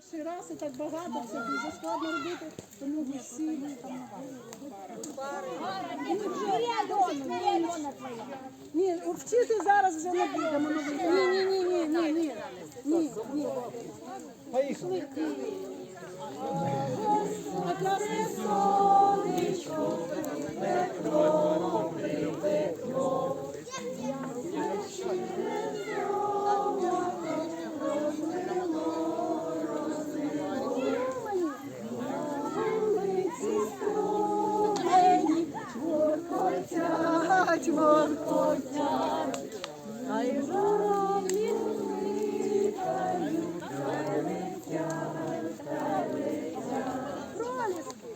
Перший раз і так багато, це дуже складно робити, тому ми всі ні, вчити зараз вже не будемо. Ні, ні, ні, ні, ні, ні, ні, ні. Поїхали. Воркотять, воркотять. Проліски.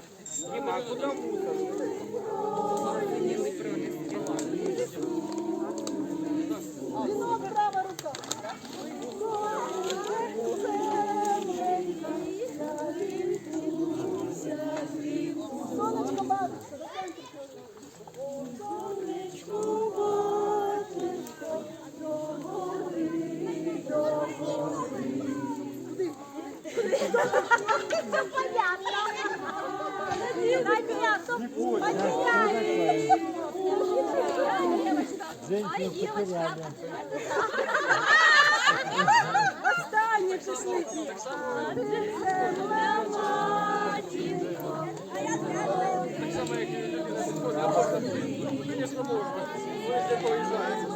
Куди мусор? Все понятно. Число. Так само, як людина звісно, можна. Поїжджаєте.